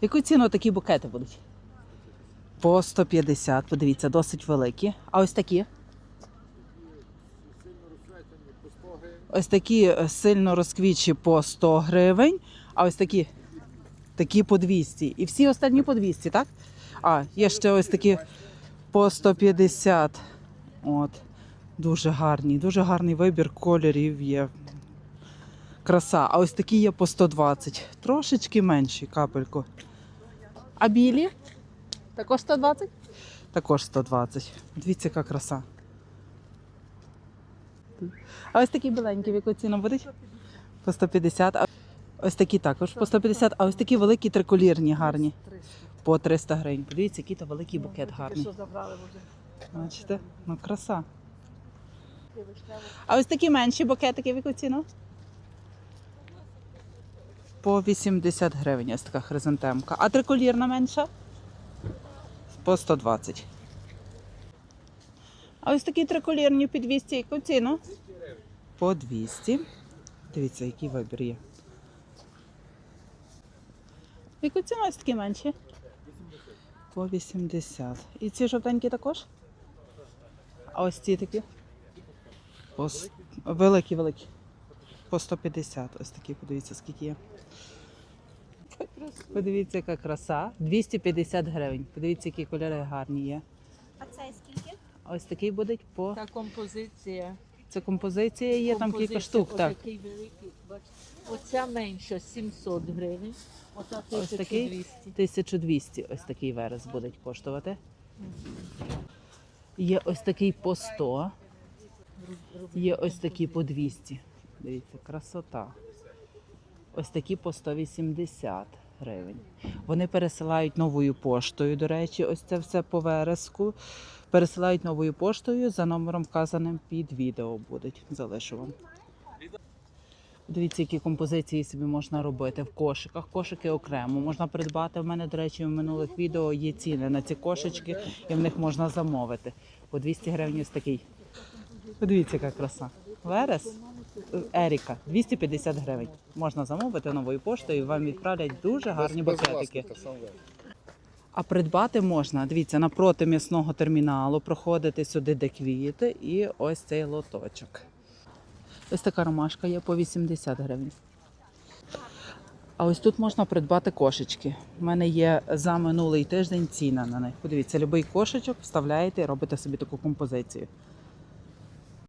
Яку ціну такі букети будуть? По 150, подивіться, досить великі. А ось такі? Ось такі е, сильно розквітчі по 100 гривень, а ось такі, такі по 200. І всі останні по 200, так? А, є ще ось такі по 150. От. Дуже гарні, дуже гарний вибір кольорів є. Краса. А ось такі є по 120. Трошечки менші капельку. А білі? Також 120? Також 120. Дивіться, яка краса. А ось такі біленькі, в яку ціну будуть? По 150. А ось такі також по 150, а ось такі великі триколірні гарні. По 300 гривень. Подивіться, який то великий букет гарний. Бачите? Ну, краса. А ось такі менші букетики в яку ціну? По 80 гривень ось така хризантемка. А триколірна менша? По 120. А ось такі триколірні під 200 яку ціну? По 200. Дивіться, який вибір є. Яку ціну ось такі менші? По 80. І ці жовтенькі також? А ось ці такі? По великі, великі. По 150. Ось такі, подивіться, скільки є. Подивіться, яка краса. 250 гривень. Подивіться, які кольори гарні є. А це скільки? Ось такий буде по. Та композиція. Це композиція є, там кілька штук. Так. Отакий великий. Оця менша 700 гривень, ота Ось такий 1200. 1200 ось такий верес буде коштувати. Є ось такий по 100, є ось такий по 200. Дивіться, красота. Ось такі по 180 гривень. Вони пересилають новою поштою, до речі, ось це все по вереску. Пересилають новою поштою за номером вказаним під відео будуть. Залишу вам. Дивіться, які композиції собі можна робити в кошиках. Кошики окремо можна придбати. В мене, до речі, в минулих відео є ціни на ці кошечки, і в них можна замовити. По 200 гривень ось такий. Подивіться, яка краса. Верес Еріка 250 гривень. Можна замовити новою поштою, і вам відправлять дуже гарні букетики. А придбати можна, дивіться, напроти м'ясного терміналу, проходити сюди, де квіти, і ось цей лоточок. Ось така ромашка є по 80 гривень. А ось тут можна придбати кошечки. У мене є за минулий тиждень ціна на них. Подивіться, будь-який кошечок вставляєте і робите собі таку композицію.